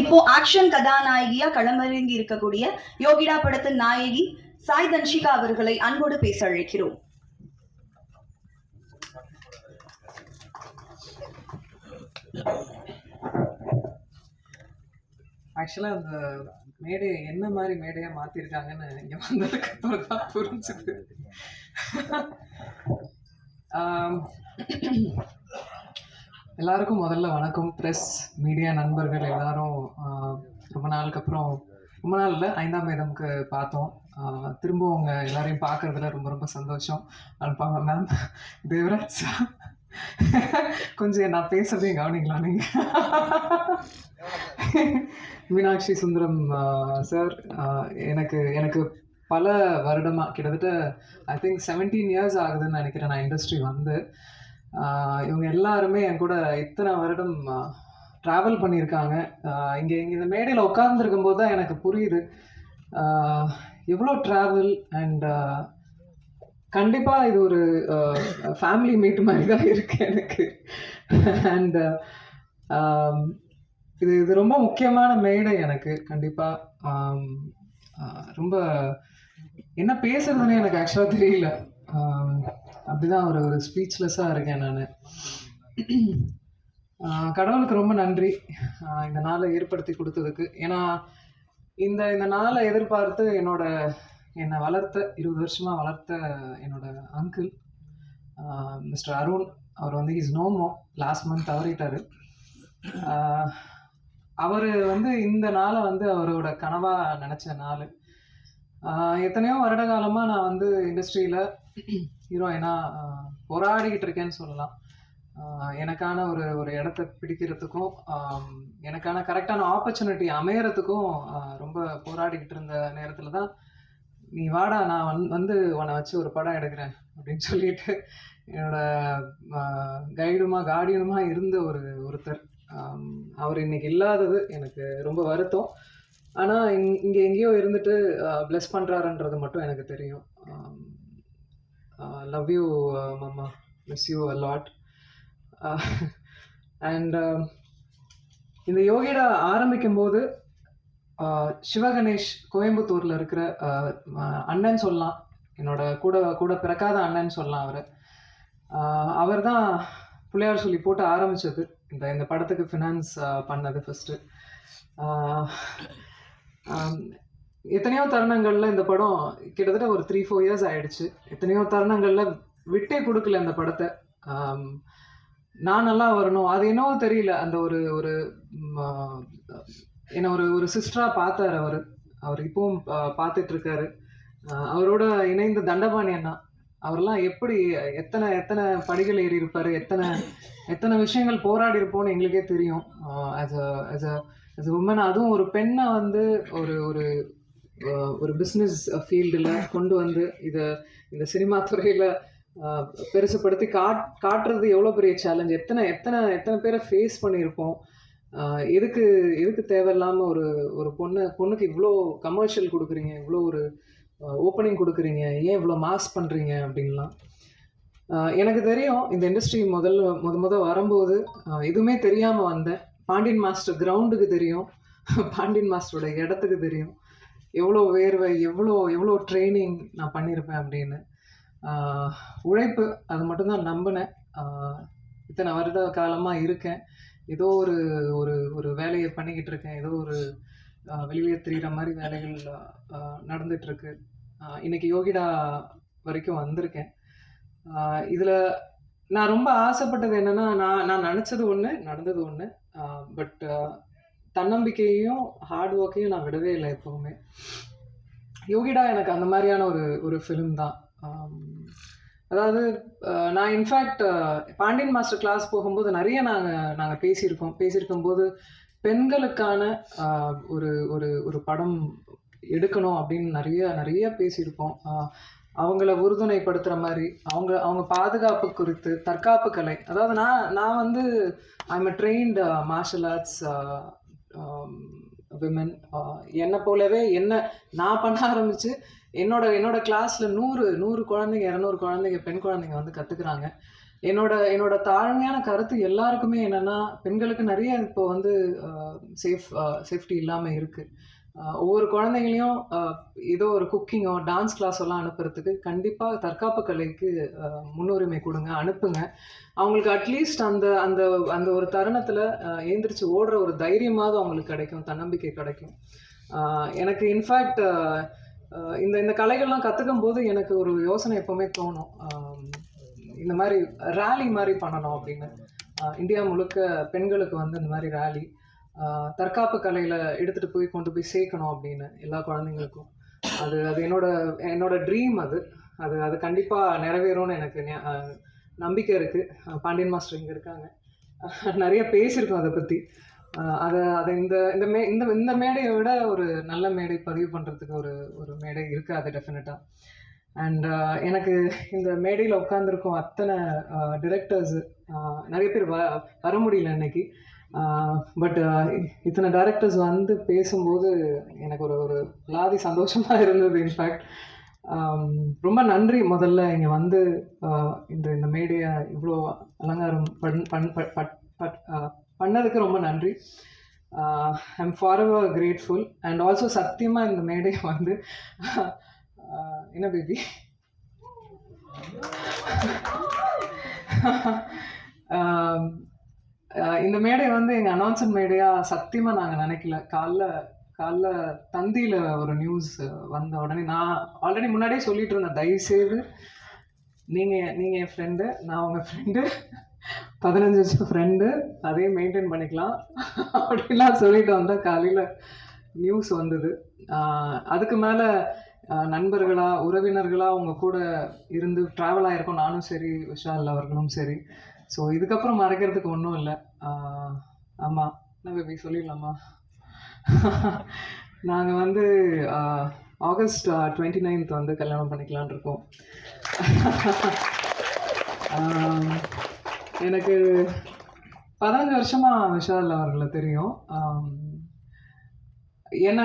இப்போ ஆக்ஷன் கதாநாயகியா களமிறங்கி இருக்கக்கூடிய யோகிடா படத்தின் நாயகி சாய் தன்ஷிகா அவர்களை அன்போடு பேச அழைக்கிறோம். ஆக்சுவலாக அந்த மேடையை என்ன மாதிரி மேடையாக மாற்றிருக்காங்கன்னு இங்கே வந்ததுக்கு அப்புறம் தான் புரிஞ்சுது. எல்லாருக்கும் முதல்ல வணக்கம். ப்ரெஸ் மீடியா நண்பர்கள் எல்லாரும் ரொம்ப நாளுக்கு அப்புறம் ரொம்ப நாள் இல்லை ஐந்தாம் வேதம்க்கு பார்த்தோம். திரும்ப உங்க எல்லாரையும் பார்க்கறதுல ரொம்ப ரொம்ப சந்தோஷம். அனுப்பாங்க மேம் தேவராஜ் சார் கொஞ்சம் நான் பேசுறதையும் கவனிங்களா நீங்கள் மீனாட்சி சுந்தரம் சார் எனக்கு எனக்கு பல வருடமாக கிட்டத்தட்ட ஐ திங்க் செவன்டீன் இயர்ஸ் ஆகுதுன்னு நினைக்கிறேன் நான் இண்டஸ்ட்ரி வந்து. இவங்க எல்லாருமே என் கூட இத்தனை வருடம் ட்ராவல் பண்ணியிருக்காங்க. இங்கே இங்கே இந்த மேடையில் உட்கார்ந்துருக்கும் போது தான் எனக்கு புரியுது. எவ்வளோ ட்ராவல் அண்ட் கண்டிப்பாக இது ஒரு ஃபேமிலி மீட் மாதிரி தான் இருக்கு எனக்கு. அண்ட் இது இது ரொம்ப முக்கியமான மேடை எனக்கு கண்டிப்பாக ரொம்ப என்ன பேசுறதுன்னு எனக்கு ஆக்சுவலாக தெரியல. அப்படிதான் ஒரு ஒரு ஸ்பீச்லெஸ்ஸாக இருக்கேன் நான். கடவுளுக்கு ரொம்ப நன்றி. இந்த நாளை ஏற்படுத்தி கொடுத்ததுக்கு. ஏன்னா இந்த இந்த நாளை எதிர்பார்த்து என்னோட என்னை வளர்த்த இருபது வருஷமாக வளர்த்த என்னோட அங்கிள் மிஸ்டர் அருண் அவர் வந்து is no more last month தவறிட்டாரு. அவர் வந்து இந்த நாளை வந்து அவரோட கனவாக நினச்ச நாள். எத்தனையோ வருட காலமாக நான் வந்து இண்டஸ்ட்ரியில் ஹீரோயினா போராடிக்கிட்டு இருக்கேன்னு சொல்லலாம். எனக்கான ஒரு ஒரு இடத்த பிடிக்கிறதுக்கும் எனக்கான கரெக்டான ஆப்பர்ச்சுனிட்டி அமையறதுக்கும் ரொம்ப போராடிக்கிட்டு இருந்த நேரத்தில் தான் நீ வாடா நான் வந் வந்து உன்னை வச்சு ஒரு படம் எடுக்கிறேன் அப்படின்னு சொல்லிட்டு என்னோட கைடுமா கார்டியனுமா இருந்த ஒரு ஒருத்தர். அவர் இன்னைக்கு இல்லாதது எனக்கு ரொம்ப வருத்தம். ஆனால் இங் இங்கே எங்கேயோ இருந்துட்டு ப்ளஸ் பண்ணுறாருன்றது மட்டும் எனக்கு தெரியும். லவ் யூ மாமா miss you a lot and இந்த யோகிடா ஆரம்பிக்கும் போது uh, சிவகணேஷ் கோயம்புத்தூரில் இருக்கிற uh, அண்ணன் சொல்லலாம். என்னோட கூட கூட பிறக்காத அண்ணன் சொல்லலாம் அவர். Uh, அவர் தான் பிள்ளையார் சொல்லி போட்டு ஆரம்பிச்சது. இந்த இந்த படத்துக்கு ஃபினான்ஸ் பண்ணது ஃபஸ்ட்டு எத்தனையோ தருணங்கள்ல இந்த படம் கிட்டத்தட்ட ஒரு த்ரீ ஃபோர் இயர்ஸ் ஆயிடுச்சு. எத்தனையோ தருணங்கள்ல விட்டே கொடுக்கல இந்த படத்தை. நான் நல்லா வரணும். அது என்னவோ தெரியல. அந்த ஒரு ஒரு என்ன ஒரு ஒரு சிஸ்டரா பார்த்தாரு அவர். அவர் இப்பவும் பார்த்துட்டு இருக்காரு அவரோட இணைந்த தண்டபாணி அண்ணா. அவரெல்லாம் எப்படி எத்தனை எத்தனை படிகள் ஏறி இருப்பாரு எத்தனை எத்தனை விஷயங்கள் போராடி இருப்போம்னு எங்களுக்கே தெரியும். As a as a woman அதுவும் ஒரு பெண்ணை வந்து ஒரு ஒரு ஒரு பிஸ்னஸ் ஃபீல்டில் கொண்டு வந்து இதை இந்த சினிமா துறையில் பெருசுப்படுத்தி காட் காட்டுறது எவ்வளோ பெரிய சேலஞ்ச் எத்தனை எத்தனை எத்தனை பேரை ஃபேஸ் பண்ணியிருப்போம்? எதுக்கு எதுக்கு தேவையில்லாமல் ஒரு ஒரு பொண்ணு பொண்ணுக்கு இவ்வளோ கமர்ஷியல் கொடுக்குறீங்க? இவ்வளோ ஒரு ஓப்பனிங் கொடுக்குறீங்க? ஏன் இவ்வளோ மாஸ் பண்ணுறீங்க அப்படின்லாம். எனக்கு தெரியும் இந்த இண்டஸ்ட்ரி முதல்ல முத முத வரும்போது எதுவுமே தெரியாமல் வந்தேன். பாண்டியன் மாஸ்டர் கிரவுண்டுக்கு தெரியும். பாண்டியன் மாஸ்டரோட இடத்துக்கு தெரியும். எவ்வளோ வேர்வை எவ்வளோ எவ்வளோ ட்ரைனிங் நான் பண்ணியிருப்பேன் அப்படின்னு உழைப்பு அது மட்டும்தான் நம்பினேன். இத்தனை வருட காலமாக இருக்கேன். ஏதோ ஒரு ஒரு ஒரு வேலையை பண்ணிக்கிட்டு இருக்கேன். ஏதோ ஒரு வெளியே தெரிகிற மாதிரி வேலைகள் நடந்துகிட்ருக்கு. இன்றைக்கி யோகிடா வரைக்கும் வந்திருக்கேன். இதில் நான் ரொம்ப ஆசைப்பட்டது என்னென்னா நான் நான் நினச்சது ஒன்று நடந்தது ஒன்று பட் தன்னம்பிக்கையையும் ஹார்ட் ஒர்க்கையும் நான் விடவே இல்லை எப்பவுமே. யோகிடா எனக்கு அந்த மாதிரியான ஒரு ஒரு ஃபிலிம் தான். அதாவது நான் இன்ஃபேக்ட் பாண்டியன் மாஸ்டர் கிளாஸ் போகும்போது நிறைய நாங்கள் நாங்கள் பேசியிருக்கோம். பேசியிருக்கும் போது பெண்களுக்கான ஒரு ஒரு ஒரு படம் எடுக்கணும் அப்படின்னு நிறைய நிறைய பேசியிருப்போம் அவங்கள உறுதுணைப்படுத்துகிற மாதிரி அவங்க அவங்க பாதுகாப்பு குறித்து தற்காப்பு கலை. அதாவது நான் நான் வந்து I'm a trained martial arts Um, women uh, என்னை போலவே என்ன நான் பண்ண ஆரம்பித்து என்னோட என்னோட கிளாஸில் நூறு நூறு குழந்தைங்க இரநூறு குழந்தைங்க பெண் குழந்தைங்க வந்து கற்றுக்குறாங்க என்னோட என்னோட தாழ்மையான கருத்து எல்லாருக்குமே என்னென்னா பெண்களுக்கு நிறைய இப்போ வந்து uh, சேஃப் சேஃப்டி uh, இல்லாமல் இருக்குது ஒவ்வொரு குழந்தைங்களையும் ஏதோ ஒரு குக்கிங்கோ டான்ஸ் கிளாஸ் எல்லாம் அனுப்புறதுக்கு கண்டிப்பாக தற்காப்பு கலைக்கு முன்னுரிமை கொடுங்க அனுப்புங்க. அவங்களுக்கு அட்லீஸ்ட் அந்த அந்த அந்த ஒரு தருணத்தில் எழுந்திரிச்சு ஓடுற ஒரு தைரியமாவது அவங்களுக்கு கிடைக்கும் தன்னம்பிக்கை கிடைக்கும். எனக்கு இன்ஃபேக்ட் இந்த இந்த கலைகள்லாம் கற்றுக்கும் போது எனக்கு ஒரு யோசனை எப்போவுமே தோணும். இந்த மாதிரி ரேலி மாதிரி பண்ணணும் அப்படின்னு. இந்தியா முழுக்க பெண்களுக்கு வந்து இந்த மாதிரி ரேலி தற்காப்பு கலையில் எடுத்துகிட்டு போய் கொண்டு போய் சேர்க்கணும் அப்படின்னு எல்லா குழந்தைங்களுக்கும். அது அது என்னோட என்னோட ட்ரீம் அது. அது அது கண்டிப்பாக நிறைவேறும்னு எனக்கு நம்பிக்கை இருக்குது பாண்டியன் மாஸ்டர் இங்கே இருக்காங்க. நிறைய பேசியிருக்கோம் அதை பற்றி அதை அதை இந்த இந்த மே இந்த இந்த மேடையை விட ஒரு நல்ல மேடை பதிவு பண்ணுறதுக்கு ஒரு ஒரு மேடை இருக்காது டெஃபினட்டாக அண்ட் எனக்கு இந்த மேடையில் உட்காந்துருக்கோம் அத்தனை டிரெக்டர்ஸு நிறைய பேர் வ வர முடியல இன்னைக்கு. பட் இத்தனை டைரக்டர்ஸ் வந்து பேசும்போது எனக்கு ஒரு ஒரு லாதி சந்தோஷமாக இருந்தது இன்ஃபேக்ட் ரொம்ப நன்றி முதல்ல இங்கே வந்து இந்த இந்த மேடையை இவ்வளோ அலங்காரம் பண் பண் ப- பட்- பட்- பண்ணதுக்கு ரொம்ப நன்றி. I'm forever grateful and also சத்தியமாக இந்த மேடையை வந்து என்ன பேபி இந்த மேடை வந்து எங்கள் அனௌன்சர் மேடையாக சத்தியமாக நாங்கள் நினைக்கல. காலைல காலைல தந்தியில் ஒரு நியூஸ் வந்த உடனே நான் ஆல்ரெடி முன்னாடியே சொல்லிட்டு இருந்தேன் தயவுசெய்து நீங்கள் நீங்கள் என் ஃப்ரெண்டு நான் உங்கள் ஃப்ரெண்டு பதினஞ்சு வருஷம் ஃப்ரெண்டு அதே மெயின்டைன் பண்ணிக்கலாம். அப்படிலாம் சொல்லிட்டு வந்தால் காலையில் நியூஸ் வந்தது. அதுக்கு மேலே நண்பர்களா உறவினர்களா உங்க கூட இருந்து ட்ராவல் ஆயிருக்கோம். நானும் சரி விஷால் அவர்களும் சரி. ஸோ இதுக்கப்புறம் மறைக்கிறதுக்கு ஒன்றும் இல்லை. ஆமாம் என்ன பேபி சொல்லிடலாமா? நாங்கள் வந்து ஆகஸ்ட் டுவெண்ட்டி நைன்த் வந்து கல்யாணம் பண்ணிக்கலான் இருக்கோம். எனக்கு பதினஞ்சு வருஷமாக விஷால் அவர்களை தெரியும். ஏன்னா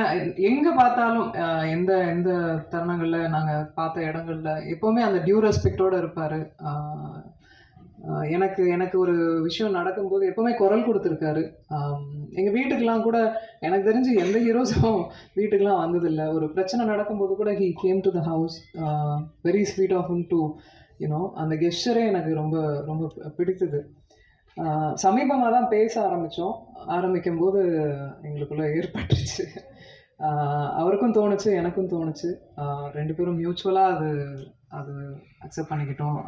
என்ன பார்த்தாலும் எந்த எந்த தருணங்களில் நாங்கள் பார்த்த இடங்கள்ல எப்போவுமே அந்த டியூ ரெஸ்பெக்டோடு இருப்பார். எனக்கு எனக்கு ஒரு விஷயம் நடக்கும்போது எப்பவுமே குரல் கொடுத்துருக்காரு. எங்கள் வீட்டுக்கெலாம் கூட எனக்கு தெரிஞ்சு எந்த ஹீரோஸும் வீட்டுக்கெல்லாம் வந்ததில்லை. ஒரு பிரச்சனை நடக்கும்போது கூட he came to the house very sweet of him to you know அந்த கெஸ்டரே எனக்கு ரொம்ப ரொம்ப பிடித்தது. சமீபமாக தான் பேச ஆரம்பித்தோம் ஆரம்பிக்கும் போது எங்களுக்குள்ள ஏற்பட்டுச்சு அவருக்கும் தோணுச்சு எனக்கும் தோணுச்சு. ரெண்டு பேரும் மியூச்சுவலாக அது அது அக்செப்ட் பண்ணிக்கிட்டோம்.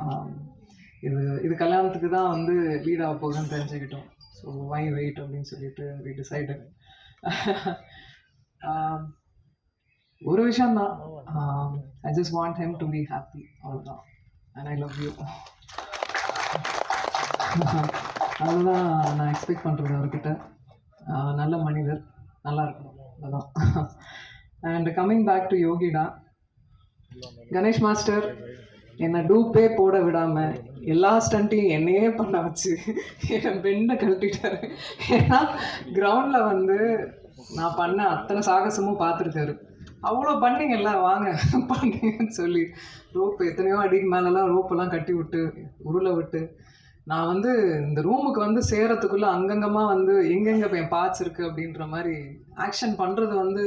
இது இது கல்யாணத்துக்கு தான் வந்து லீட் ஆக போகுதுன்னு தெரிஞ்சுக்கிட்டோம். ஸோ வை வெயிட் அப்படின்னு சொல்லிட்டு வி டிசைடு ஒரு விஷயந்தான் I just want him to be happy அவ்வளோதான் அண்ட் ஐ லவ் யூ அதுதான் நான் எக்ஸ்பெக்ட் பண்ணுறது அவர்கிட்ட. நல்ல மனிதர். நல்லா இருக்கணும். அதுதான் and coming back to Yogida Ganesh master என்னை டூப்பே போட விடாமல் எல்லா ஸ்டண்ட்டையும் என்னையே பண்ண வச்சு என் பெண்ணை கழட்டிட்டாரு. ஏன்னா கிரவுண்டில் வந்து நான் பண்ண அத்தனை சாகசமும் பார்த்துருக்காரு. அவ்வளோ பண்ணிங்கல்ல வாங்க பண்ணீங்கன்னு சொல்லி. ரோப் எத்தனையோ அடிக்கு மேலெல்லாம் ரோப்பெல்லாம் கட்டி விட்டு உருளை விட்டு. நான் வந்து இந்த ரூமுக்கு வந்து சேரத்துக்குள்ளே அங்கங்கமாக வந்து எங்கெங்கே என் பார்ட்ஸ் அப்படின்ற மாதிரி ஆக்ஷன் பண்ணுறது வந்து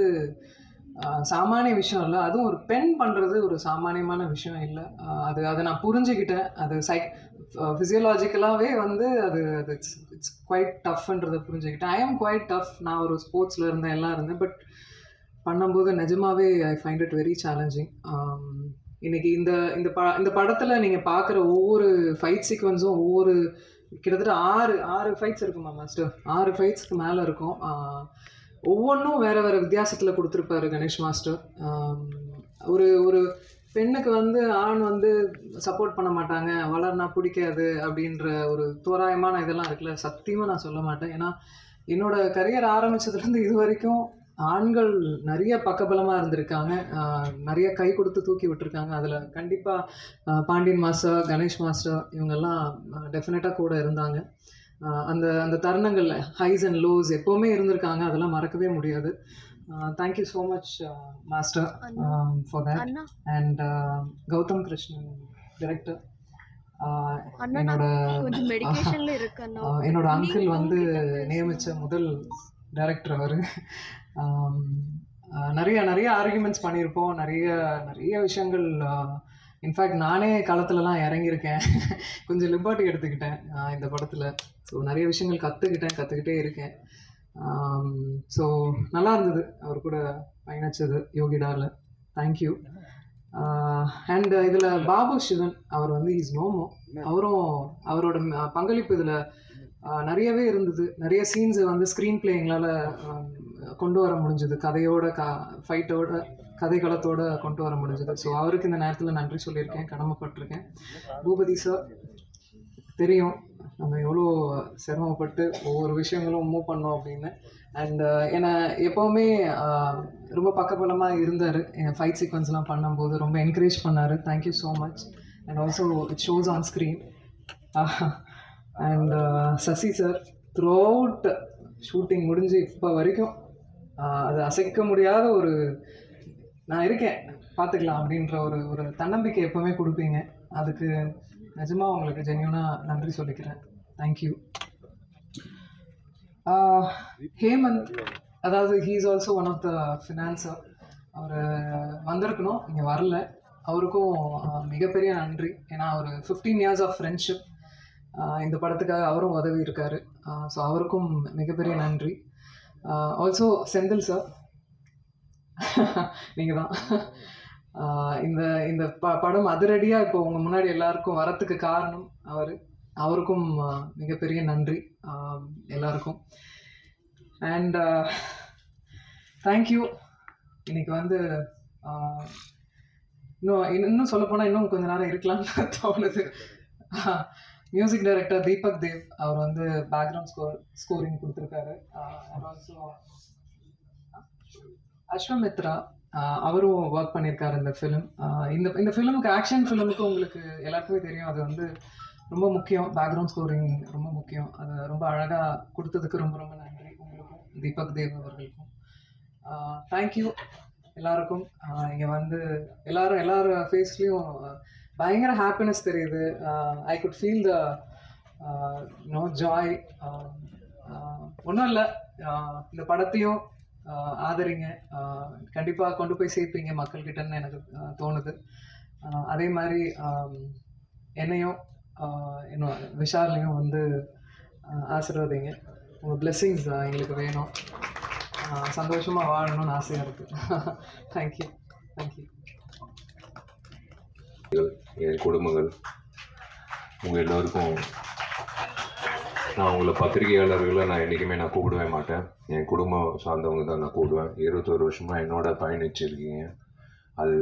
சாமானிய விஷயம் இல்லை. அதுவும் ஒரு பெண் பண்ணுறது ஒரு சாமானியமான விஷயம் இல்லை. அது அதை நான் புரிஞ்சுக்கிட்டேன். அது சைக் ஃபிசியலாஜிக்கலாகவே வந்து அது அது இட்ஸ் இட்ஸ் குவைட் டஃப்ன்றதை புரிஞ்சுக்கிட்டேன். ஐ ஆம் குவைட் டஃப் நான் ஒரு ஸ்போர்ட்ஸில் இருந்தேன் எல்லாம் இருந்தேன். பட் பண்ணும்போது நிஜமாவே I find it very challenging இன்னைக்கு இந்த இந்த ப இந்த படத்தில் நீங்கள் பார்க்குற ஒவ்வொரு ஃபைட் சீக்வன்ஸும் ஒவ்வொரு கிட்டத்தட்ட ஆறு ஆறு ஃபைட்ஸ் இருக்குமா மாஸ்டர் ஆறு ஃபைட்ஸ்க்கு மேலே இருக்கும். ஒவ்வொன்றும் வேறு வேறு வித்தியாசத்தில் கொடுத்துருப்பாரு கணேஷ் மாஸ்டர். ஒரு ஒரு பெண்ணுக்கு வந்து ஆண் வந்து சப்போர்ட் பண்ண மாட்டாங்க வளர்னா பிடிக்காது அப்படின்ற ஒரு தோராயமான இதெல்லாம் இருக்குல்ல சத்தியமாக நான் சொல்ல மாட்டேன். ஏன்னா என்னோட கரியர் ஆரம்பிச்சதுலேருந்து இது வரைக்கும் ஆண்கள் நிறைய பக்கபலமாக இருந்திருக்காங்க. நிறைய கை கொடுத்து தூக்கி விட்டுருக்காங்க. அதில் கண்டிப்பாக பாண்டியன் மாஸ்டர் கணேஷ் மாஸ்டர் இவங்கெல்லாம் டெஃபினட்டாக கூட இருந்தாங்க. அந்த அந்த தருணங்கள் ஹைஸ் அண்ட் லோஸ் எப்போவுமே இருந்திருக்காங்க. அதெல்லாம் மறக்கவே முடியாது. Thank you so much master for that and Gautham Krishnan director என்னோட என்னோட அங்கிள் வந்து நியமித்த முதல் டைரக்டர் அவர். நிறைய நிறைய ஆர்குமெண்ட்ஸ் பண்ணியிருப்போம். நிறைய நிறைய விஷயங்கள் இன்ஃபேக்ட் நானே களத்துலலாம் இறங்கியிருக்கேன். கொஞ்சம் லிபர்ட்டி எடுத்துக்கிட்டேன் இந்த படத்தில். ஸோ நிறைய விஷயங்கள் கற்றுக்கிட்டேன் கற்றுக்கிட்டே இருக்கேன். ஸோ நல்லா இருந்தது அவர் கூட பயணிச்சது யோகிடாவில் தேங்க்யூ அண்ட் இதில் பாபு சிவன் அவர் வந்து இஸ் நோமோ அவரும் அவரோட பங்களிப்பு இதில் நிறையவே இருந்தது. நிறைய சீன்ஸை வந்து ஸ்க்ரீன் பிளே எங்களால் கொண்டு வர முடிஞ்சது. கதையோட க ஃபைட்டோட கதைகளத்தோட கொண்டு வர முடிஞ்சது. ஸோ அவருக்கு இந்த நேரத்தில் நன்றி சொல்லியிருக்கேன். கடமைப்பட்டிருக்கேன். பூபதி சார் தெரியும். நம்ம எவ்வளோ சிரமப்பட்டு ஒவ்வொரு விஷயங்களும் மூவ் பண்ணோம் அப்படின்னு. அண்ட் uh, என்னை எப்போவுமே uh, ரொம்ப பக்கபலமாக இருந்தார். என் ஃபைட் சீக்வன்ஸ்லாம் பண்ணும்போது ரொம்ப என்கரேஜ் பண்ணார். Thank you so much and also it shows on screen and Sasi sir throughout shooting முடிஞ்சு இப்போ வரைக்கும் uh, அது அசைக்க முடியாத ஒரு நான் இருக்கேன். பார்த்துக்கலாம் அப்படின்ற ஒரு ஒரு தன்னம்பிக்கை எப்போவுமே கொடுப்பீங்க. அதுக்கு நிஜமாக உங்களுக்கு ஜென்யூனாக நன்றி சொல்லிக்கிறேன். தேங்க்யூ ஹேமந்த் அதாவது he is also one of the financer அவர் வந்திருக்கணும் இங்கே வரல. அவருக்கும் மிகப்பெரிய நன்றி. ஏன்னா அவர் ஃபிஃப்டீன் இயர்ஸ் ஆஃப் ஃப்ரெண்ட்ஷிப் இந்த படத்துக்காக அவரும் உதவி இருக்காரு. ஸோ அவருக்கும் மிகப்பெரிய நன்றி. ஆல்சோ செந்தில் சார் நீங்கள் தான் இந்த இந்த ப படம் அதிரடியாக இப்போ உங்கள் முன்னாடி எல்லாருக்கும் வரத்துக்கு காரணம் அவர். அவருக்கும் மிகப்பெரிய நன்றி எல்லாருக்கும். அண்ட் தேங்க்யூ இன்னைக்கு வந்து இன்னும் இன்னும் சொல்லப்போனால் இன்னும் கொஞ்ச நேரம் இருக்கலாம்னு தோணுது. மியூசிக் டைரக்டர் தீபக் தேவ் அவர் வந்து பேக்ரவுண்ட் ஸ்கோர் ஸ்கோரிங் கொடுத்துருக்காரு. ஆல்சோ அஸ்வமித்ரா அவரும் ஒர்க் பண்ணியிருக்காரு இந்த ஃபிலிம் இந்த இந்த ஃபிலிமுக்கு ஆக்ஷன் ஃபிலிமுக்கு உங்களுக்கு எல்லாருக்குமே தெரியும். அது வந்து ரொம்ப முக்கியம். பேக்ரவுண்ட் ஸ்கோரிங் ரொம்ப முக்கியம். அது ரொம்ப அழகாக கொடுத்ததுக்கு ரொம்ப ரொம்ப நன்றி உங்களுக்கும் தீபக் தேவ் அவர்களுக்கும். தேங்க்யூ எல்லாருக்கும். இங்கே வந்து எல்லாரும் எல்லாரும் ஃபேஸ்லேயும் பயங்கர ஹாப்பினஸ் தெரியுது. I good feel the no joy ஒன்றும் இல்லை. இந்த படத்தையும் ஆதரிங்க. கண்டிப்பாக கொண்டு போய் சேர்ப்பீங்க மக்கள்கிட்டன்னு எனக்கு தோணுது. அதே மாதிரி என்னையும் என்னோட விஷாலையும் வந்து ஆசீர்வதிங்க. உங்கள் பிளெஸ்ஸிங்ஸ் எங்களுக்கு வேணும். சந்தோஷமாக வாழணும்னு ஆசையாக இருக்குது தேங்க்யூ தேங்க்யூ என் குடும்பங்கள் உங்கள் எல்லோருக்கும் நான் உங்களை பத்திரிகையாளர்களை நான் என்றைக்குமே நான் கூப்பிடவே மாட்டேன். என் குடும்பம் சார்ந்தவங்க தான் நான் கூப்பிடுவேன். இருபத்தோரு வருஷமாக என்னோட பயணிச்சிருக்கீங்க அது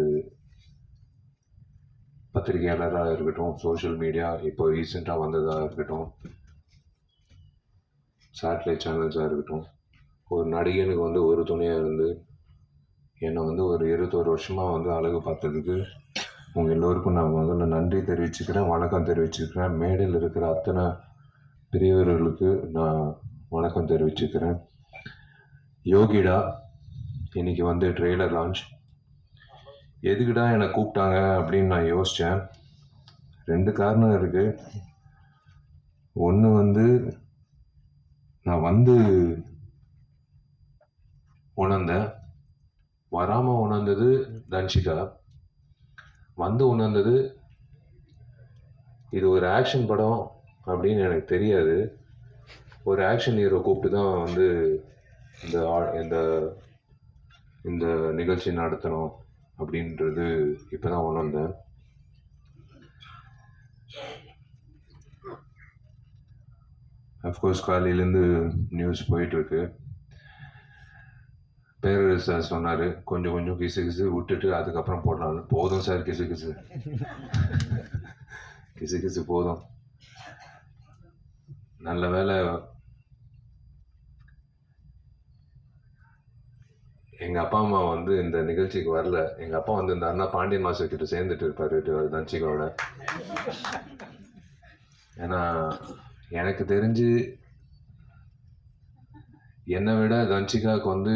பத்திரிகையாளராக இருக்கட்டும் சோஷியல் மீடியா இப்போ ரீசெண்டாக வந்ததாக இருக்கட்டும் சேட்டலைட் சேனல்ஸாக இருக்கட்டும் ஒரு நடிகனுக்கு வந்து ஒரு துணையாக இருந்து என்னை வந்து ஒரு இருபத்தோரு வருஷமாக வந்து அழகு பார்த்ததுக்கு உங்கள் எல்லோருக்கும் நான் முதல்ல நன்றி தெரிவிச்சுக்கிறேன் வணக்கம் தெரிவிச்சுக்கிறேன். மேடையில் இருக்கிற அத்தனை பெரியவர்களுக்கு நான் வணக்கம் தெரிவிச்சுக்கிறேன். யோகிடா இன்னைக்கு வந்து ட்ரெய்லர் லான்ச் எதுக்குடா என்னை கூப்பிட்டாங்க அப்படின்னு நான் யோசித்தேன் ரெண்டு காரணம் இருக்குது ஒன்று வந்து நான் வந்து உணர்ந்தேன். வராமல் உணர்ந்தது தன்ஷிகா. வந்து உணர்ந்தது இது ஒரு ஆக்ஷன் படம். அப்படின்னு எனக்கு தெரியாது. ஒரு ஆக்ஷன் ஹீரோ கூப்பிட்டு தான் வந்து இந்த ஆ- இந்த இந்த நிகழ்ச்சி நடத்தணும் அப்படின்றது இப்போ தான் உணர்ந்தேன் அஃப்கோர்ஸ் காலையிலேருந்து நியூஸ் போயிட்டுருக்கு. பேரரசு சார் சொன்னார் கொஞ்சம் கொஞ்சம் கிசு கிசு விட்டுட்டு அதுக்கப்புறம் போடலான்னு போதும் சார் கிசு கிசு. கிசு கிசு போதும். நல்ல வேலை எங்கள் அப்பா அம்மா வந்து இந்த நிகழ்ச்சிக்கு வரல. எங்கள் அப்பா வந்து இருந்தாருன்னா பாண்டியன் மாஸ்டர் கிட்ட சேர்ந்துட்டு இருப்பாரு தன்சிகோட ஏன்னா எனக்கு தெரிஞ்சு என்னை விட தன்சிகாவுக்கு வந்து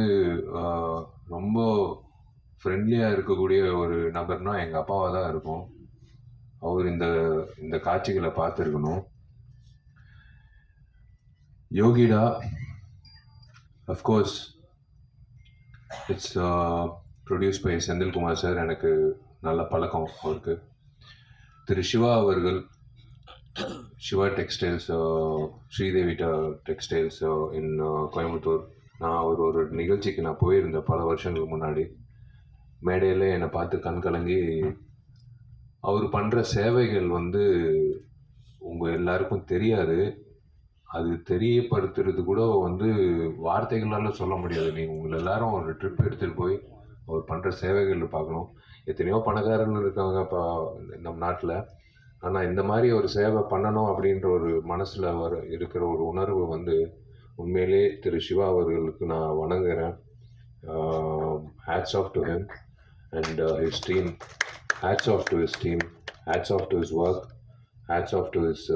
ரொம்ப ஃப்ரெண்ட்லியாக இருக்கக்கூடிய ஒரு நபர்னால் எங்கள் அப்பாவாக தான் இருக்கும். அவர் இந்த இந்த காட்சிகளை பார்த்துருக்கணும். Yogida of course it's produce by Senthilkumar sir எனக்கு நல்ல பழக்கம் அவருக்கு. திரு சிவா அவர்கள் Siva textiles Sridevi textiles in Coimbatore நான் அவர் ஒரு நிகழ்ச்சிக்கு நான் போயிருந்தேன் பல வருஷங்களுக்கு முன்னாடி மேடையில் என்னை பார்த்து கண் கலங்கி அவர் பண்ணுற சேவைகள் வந்து உங்கள் எல்லாருக்கும் தெரியாது. அது தெரியப்படுத்துறது கூட வந்து வார்த்தைகளால் சொல்ல முடியாது. நீங்கள் உங்களை எல்லாரும் ஒரு ட்ரிப் எடுத்துகிட்டு போய் அவர் பண்ணுற சேவைகள் பார்க்கணும். எத்தனையோ பணக்காரர்கள் இருக்காங்க இப்போ நம் நாட்டில். ஆனால் இந்த மாதிரி ஒரு சேவை பண்ணணும் அப்படின்ற ஒரு மனசில் வர இருக்கிற ஒரு உணர்வு வந்து உண்மையிலே திரு சிவா அவர்களுக்கு நான் வணங்குகிறேன் hats off to him and his team hats off to his team hats off to his work hats off to his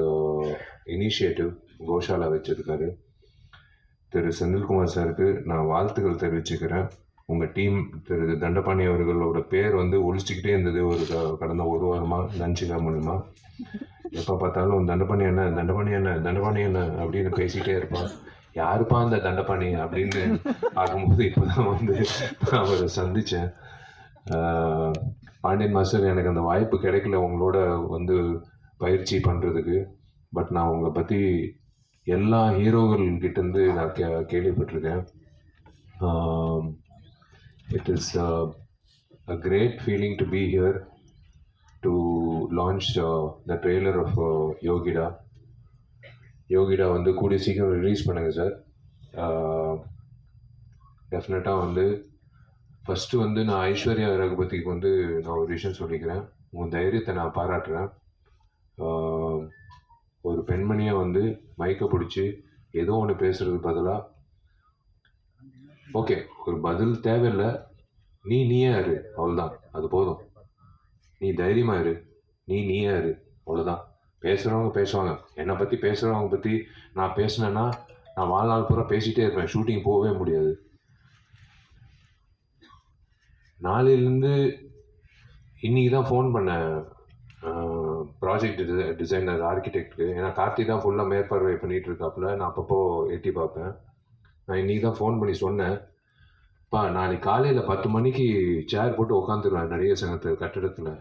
initiative goshala வச்சிருக்காரு. திரு செந்தில்குமார் சாருக்கு நான் வாழ்த்துக்கள் தெரிவிச்சுக்கிறேன். உங்கள் டீம் திரு தண்டபாணி அவர்களோட பேர் வந்து ஒழிச்சிக்கிட்டே இருந்தது ஒரு க- கடந்த ஒரு வாரமாக லஞ்சுக்கா மூலிமா எப்போ பார்த்தாலும் தண்டபாணி என்ன தண்டபாணி என்ன தண்டபாணி என்ன அப்படின்னு பேசிக்கிட்டே இருப்பான். யாருப்பா அந்த தண்டபாணி அப்படின்னு பார்க்கும்போது இப்போ தான் வந்து அவரை சந்தித்தேன் பாண்டியன் மாஸ்டர் எனக்கு அந்த வாய்ப்பு கிடைக்கல உங்களோட வந்து பயிற்சி பண்ணுறதுக்கு பட் நான் உங்களை பற்றி எல்லா ஹீரோகள்கிட்டேருந்து நான் கே கேள்விப்பட்டிருக்கேன். It is a great feeling to be here to launch the trailer of Yogida Yogida வந்து கூடிய சீக்கிரம் ரிலீஸ் பண்ணுங்கள் சார் டெஃபினட்டாக வந்து ஃபஸ்ட்டு வந்து நான் ஐஸ்வர்யா ரகுபதிக்கு வந்து நான் ஒரு விஷயம் சொல்லிக்கிறேன். உன் தைரியத்தை நான் பாராட்டுறேன். ஒரு பெண்மணியை வந்து மைக்கை பிடிச்சி ஏதோ ஒன்று பேசுறது பதிலாக ஓகே ஒரு பதில் தேவையில்லை. நீ நீயே இரு. அவ்வளோதான் அது போதும். நீ தைரியமாக இரு. நீ நீயே இரு. அவ்வளோதான் பேசுகிறவங்க பேசுவாங்க. என்னை பற்றி பேசுகிறவங்க பற்றி நான் பேசினேன்னா நான் வாழ்நாள் பூரா பேசிகிட்டே இருப்பேன். ஷூட்டிங் போகவே முடியாது. நாளையிலேருந்து இன்னைக்கு தான் ஃபோன் பண்ணேன். ப்ராஜெக்ட் டிசைனர் ஆர்கிடெக்ட் ஏன்னா கார்த்தி தான் ஃபுல்லாக மேற்பார்வை பண்ணிகிட்டு இருக்காப்புல நான் அப்பப்போ எட்டி பார்ப்பேன். நான் இன்னைக்கு தான் ஃபோன் பண்ணி சொன்னேன். பா நாளைக்கு காலையில் பத்து மணிக்கு சேர் போட்டு உட்காந்துருவேன் நடிகர் சங்கத்து கட்டிடத்தில்.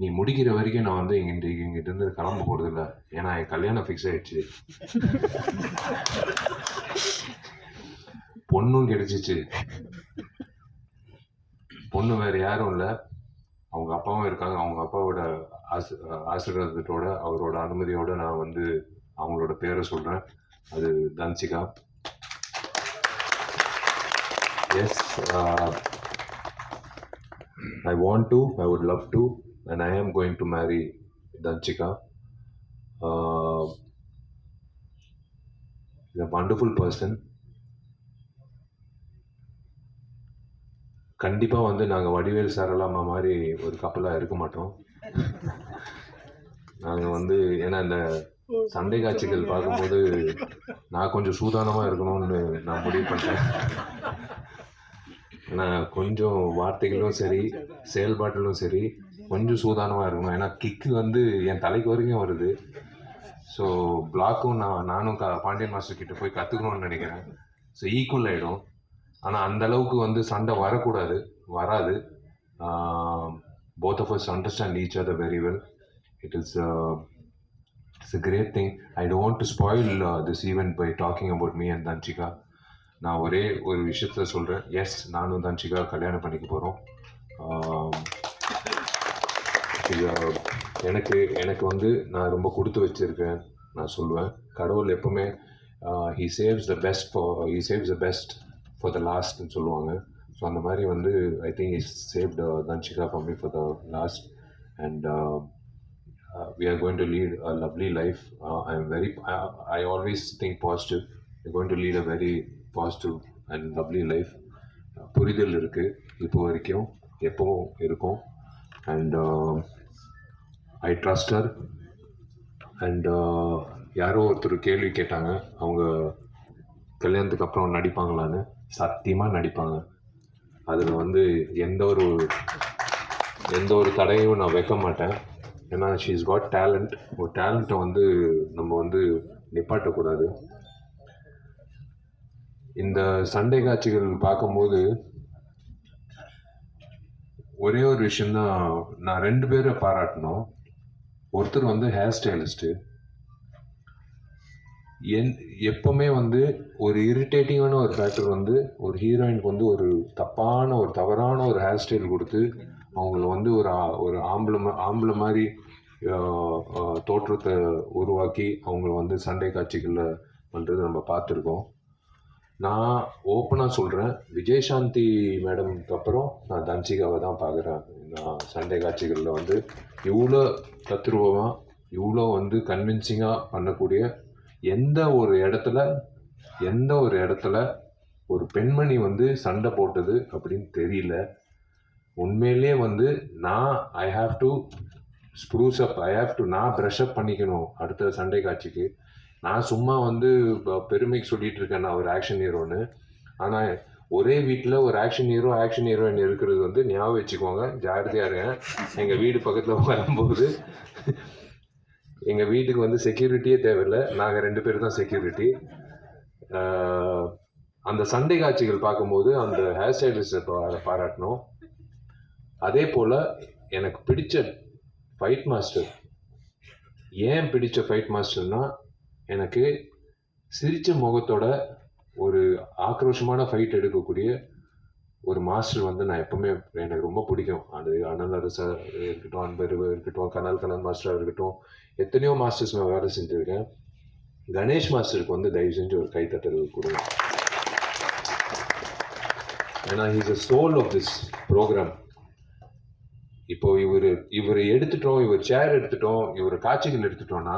நீ முடிக்கிற வரைக்கும் நான் வந்து இங்கிட்டு இங்கிட்ட கிளம்ப கிளம்ப போகிறதில்ல ஏன்னா என் கல்யாணம் ஃபிக்ஸ் ஆகிடுச்சு பொண்ணும் கிடைச்சிச்சு. பொண்ணு வேறு யாரும் இல்லை. அவங்க அப்பாவும் இருக்காங்க. அவங்க அப்பாவோட ஆசி ஆசீர்வாதத்தோட அவரோட அனுமதியோட நான் வந்து அவங்களோட பேரை சொல்கிறேன் அது Dhansika. Yes I want to I would love to and I am going to marry Dhansika. Is a wonderful person கண்டிப்பாக வந்து நாங்கள் வடிவேல் சரளாமா மாதிரி ஒரு கப்பலாக இருக்க மாட்டோம். நாங்கள் வந்து ஏன்னா இந்த சண்டை காட்சிகள் பார்க்கும்போது நான் கொஞ்சம் சூதானமாக இருக்கணும்னு நான் முடிவு பண்ணேன் ஏன்னா கொஞ்சம் வார்த்தைகளும் சரி செயல்பாட்டிலும் சரி கொஞ்சம் சூதானமாக இருக்கணும். ஏன்னா கிக்கு வந்து என் தலைக்கு வரைக்கும் வருது. ஸோ பிளாக்கும் நான் நானும் கா பாண்டியன் மாஸ்டர் கிட்ட போய் கற்றுக்கணும்னு நினைக்கிறேன். ஸோ ஈக்குவல் ஆகிடும் ஆனால் அந்த அளவுக்கு வந்து சண்டை வரக்கூடாது. வராது. Both of us understand each the very well it is it's a great thing I don't to spoil this event by talking about me and Dhansika நான் ஒரே ஒரு விஷயத்த சொல்கிறேன் எஸ் நானும் தன்சிகா கல்யாணம் பண்ணிக்க போகிறோம் இது uh, எனக்கு எனக்கு வந்து நான் ரொம்ப கொடுத்து வச்சுருக்கேன். நான் சொல்லுவேன். கடவுள் எப்பவுமே he saves the best for he saves the best for the லாஸ்ட்னு சொல்லுவாங்க. ஸோ அந்த மாதிரி வந்து I think is saved Dhanshika for me for the last and we are going to lead a lovely life I am very I always think positive I going to lead a very positive and lovely life புரிதல் இருக்குது இப்போ வரைக்கும் எப்பவும் இருக்கும். And I trusted and யாரோ ஒருத்தர் கேள்வி கேட்டாங்க. அவங்க கல்யாணத்துக்கு அப்புறம் நடிப்பாங்களான்னு. சத்தியமாக நடிப்பாங்க. அதில் வந்து எந்த ஒரு எந்த ஒரு தடையும் நான் வைக்க மாட்டேன். ஏன்னா ஷீஸ் காட் டேலண்ட் ஒரு டேலண்ட்டை வந்து நம்ம வந்து நிப்பாட்டக்கூடாது. இந்த சண்டை காட்சிகள் பார்க்கும்போது ஒரே ஒரு விஷயந்தான் நான் ரெண்டு பேரை பாராட்டணும். ஒருத்தர் வந்து ஹேர் ஸ்டைலிஸ்ட்டு என் எப்பவுமே வந்து ஒரு இரிட்டேட்டிங்கான ஒரு ஃபேக்டர் வந்து ஒரு ஹீரோயினுக்கு வந்து ஒரு தப்பான ஒரு தவறான ஒரு ஹேர் ஸ்டைல் கொடுத்து அவங்கள வந்து ஒரு ஒரு ஆம்பளை ஆம்பளை மாதிரி தோற்றத்தை உருவாக்கி அவங்கள வந்து சண்டை காட்சிகளில் பண்ணுறது நம்ம பார்த்துருக்கோம். நான் ஓப்பனாக சொல்கிறேன் விஜயசாந்தி மேடம்க்கு அப்புறம் நான் தன்சிகாவை தான் பார்க்குறேன். நான் சண்டை காட்சிகளில் வந்து இவ்வளோ தத்ரூபமாக இவ்வளோ வந்து கன்வின்சிங்காக பண்ணக்கூடிய எந்த ஒரு இடத்துல எந்த ஒரு இடத்துல ஒரு பெண்மணி வந்து சண்டை போட்டது அப்படின்னு தெரியல. உண்மையிலே வந்து நான் I have to spruce up I have to நான் ப்ரஷ் அப் பண்ணிக்கணும் அடுத்த சண்டை காட்சிக்கு. நான் சும்மா வந்து ப- பெருமைக்கு சொல்லிட்டு இருக்கேன் நான் ஒரு ஆக்ஷன் ஹீரோன்னு ஆனால் ஒரே வீட்டில் ஒரு ஆக்ஷன் ஹீரோ ஆக்ஷன் ஹீரோயின் இருக்கிறது வந்து ஞாபகம் வச்சுக்கோங்க ஜாகிரதையாக இருங்க. எங்கள் வீடு பக்கத்தில் வரும்போது எங்கள் வீட்டுக்கு வந்து செக்யூரிட்டியே தேவையில்லை. நாங்கள் ரெண்டு பேர் தான் செக்யூரிட்டி அந்த சண்டை காட்சிகள் பார்க்கும்போது அந்த ஹேர் ஸ்டைலிஸ்ட்டை பாராட்டணும். அதே போல் எனக்கு பிடிச்ச ஃபைட் மாஸ்டர் ஏன் பிடிச்ச ஃபைட் மாஸ்டர்னா எனக்கு சிரித்த முகத்தோட ஒரு ஆக்ரோஷமான ஃபைட் எடுக்கக்கூடிய ஒரு மாஸ்டர் வந்து நான் எப்பவுமே எனக்கு ரொம்ப பிடிக்கும். அது அனல் அரசா இருக்கட்டும் அன்பருவ இருக்கட்டும் கனல் கனல் மாஸ்டராக இருக்கட்டும் எத்தனையோ மாஸ்டர்ஸ் நான் வேலை செஞ்சுருக்கேன். கணேஷ் மாஸ்டருக்கு வந்து தயவு செஞ்சு ஒரு கைத்தட்டல் கொடுங்க. ஏன்னா he's a soul of this programme இப்போ இவர் இவர் எடுத்துட்டோம் இவர் சேர் எடுத்துட்டோம் இவர் காட்சிகள் எடுத்துட்டோம்னா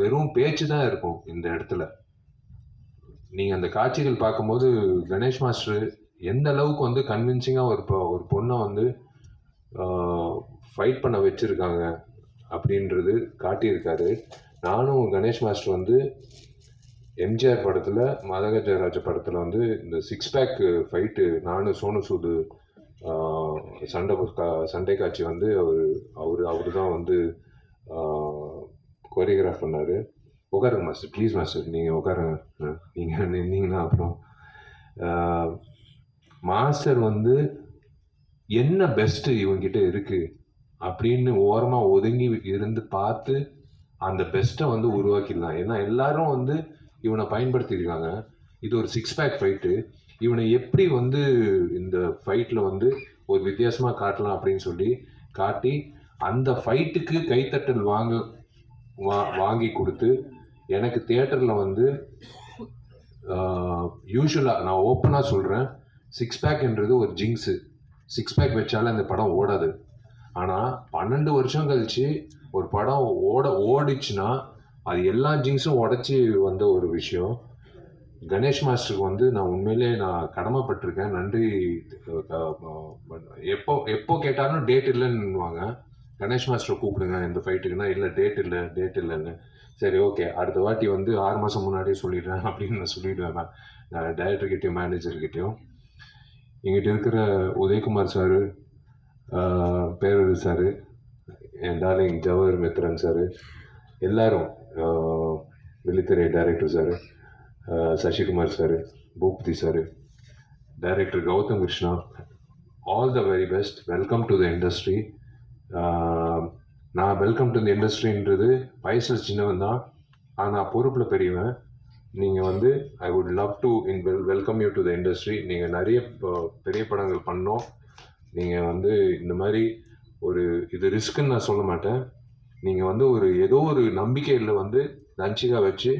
வெறும் பேச்சு தான் இருக்கும் இந்த இடத்துல. நீங்கள் அந்த காட்சிகள் பார்க்கும்போது கணேஷ் மாஸ்டர் எந்த அளவுக்கு வந்து கன்வின்சிங்காக ஒரு ஒரு பொண்ணை வந்து ஃபைட் பண்ண வச்சுருக்காங்க அப்படின்றது காட்டியிருக்காரு. நானும் கணேஷ் மாஸ்டர் வந்து எம்ஜிஆர் படத்தில் மதக ஜெயராஜ படத்தில் வந்து இந்த சிக்ஸ் பேக் ஃபைட்டு நானும் சோனு சூது சண்டை கா- சண்டை காட்சி வந்து அவர் அவர் அவர் தான் வந்து கொரியோகிராஃப் பண்ணார். உட்காருங்க மாஸ்டர் ப்ளீஸ் மாஸ்டர் நீங்கள் உட்காருங்க. நீங்கள் நின்னீங்கன்னா அப்புறம் மாஸ்டர் வந்து என்ன பெஸ்ட்டு இவங்கிட்ட இருக்குது அப்படின்னு ஓரமாக ஒதுங்கி இருந்து பார்த்து அந்த பெஸ்ட்டை வந்து உருவாக்கிடலாம். ஏன்னா எல்லாரும் வந்து இவனை பயன்படுத்தியிருக்காங்க. இது ஒரு சிக்ஸ் பேக் ஃபைட்டு இவனை எப்படி வந்து இந்த ஃபைட்டில் வந்து ஒரு வித்தியாசமாக காட்டலாம் அப்படின்னு சொல்லி காட்டி அந்த ஃபைட்டுக்கு கைத்தட்டல் வாங்க வா வாங்கி கொடுத்து எனக்கு தியேட்டரில் வந்து யூஸ்வலாக நான் ஓப்பனாக சொல்கிறேன் சிக்ஸ் பேக்ன்றது ஒரு ஜிங்ஸு சிக்ஸ் பேக் வச்சாலும் அந்த படம் ஓடாது. ஆனால் பன்னெண்டு வருஷம் கழிச்சு ஒரு படம் ஓட ஓடிச்சுன்னா அது எல்லா ஜிங்ஸும் உடச்சி வந்த ஒரு விஷயம். கணேஷ் மாஸ்டருக்கு வந்து நான் உண்மையிலே நான் கடமைப்பட்டிருக்கேன். நன்றி எப்போ எப்போ கேட்டாலும் டேட் இல்லைன்னுவாங்க. கணேஷ் மாஸ்டரை கூப்பிடுங்க இந்த ஃபைட்டுக்குன்னா இல்லை டேட் இல்லை டேட் இல்லைன்னு. சரி ஓகே அடுத்த வாட்டி வந்து ஆறு மாதம் முன்னாடியே சொல்லிடுறேன் அப்படின்னு நான் சொல்லிடுவேன் நான் நான் டைரக்டர்கிட்டையும் மேனேஜர்கிட்டையும் எங்கிட்ட இருக்கிற உதயகுமார் சாரு பேரரு சாரு என் டார்லிங் ஜவஹர் மித்ரன் சாரு எல்லாரும் ஆஹ், வெள்ளித்திரை director sir Sasikumar sir Boopathy sir director Gautham Krishna all the very best welcome to the industry நான் வெல்கம் டு த இண்டஸ்ட்ரின்றது வயசில் சின்னவன் தான் ஆனால் பொறுப்பில் பெரியவன். நீங்கள் வந்து I would love to in well welcome you to the industry நீங்கள் நிறைய பெரிய படங்கள் பண்ணோம். நீங்கள் வந்து இந்த மாதிரி ஒரு இது ரிஸ்க்குன்னு நான் சொல்ல மாட்டேன். நீங்கள் வந்து ஒரு ஏதோ ஒரு நம்பிக்கையில் வந்து லஞ்சிகா வச்சு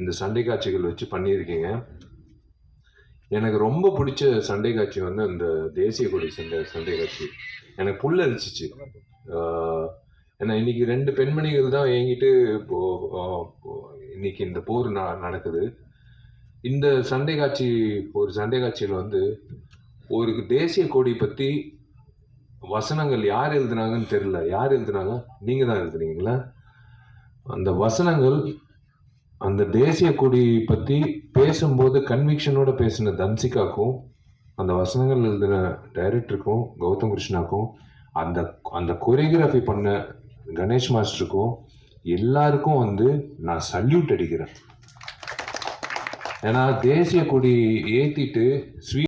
இந்த சண்டை காட்சிகள் வச்சு பண்ணியிருக்கீங்க. எனக்கு ரொம்ப பிடிச்ச சண்டை காட்சி வந்து அந்த தேசிய கொடி சண்டை சண்டை காட்சி. எனக்கு புல் அரிச்சிச்சு. ஏன்னா இன்னைக்கு ரெண்டு பெண்மணிகள் தான் என்கிட்ட இன்னைக்கு இந்த போர் ந- நடக்குது. இந்த சண்டை காட்சி ஒரு சண்டை காட்சியில் வந்து ஒரு தேசிய கொடி பற்றி வசனங்கள் யார் எழுதுனாங்கன்னு தெரியல. யார் எழுதுனாங்க? நீங்கள் தான் எழுதுனீங்களா? அந்த வசனங்கள் அந்த தேசிய கொடி பற்றி பேசும்போது கன்விக்ஷனோட பேசின தன்சிகாக்கும் அந்த வசனங்கள் எழுதின டைரக்டருக்கும் கௌதம் கிருஷ்ணாக்கும் அந்த அந்த கொரியோகிராஃபி பண்ண கணேஷ் மாஸ்டருக்கும் எல்லாருக்கும் வந்து நான் சல்யூட் அடிக்கிறேன். ஏன்னா தேசிய கொடி ஏற்றிட்டு ஸ்வீ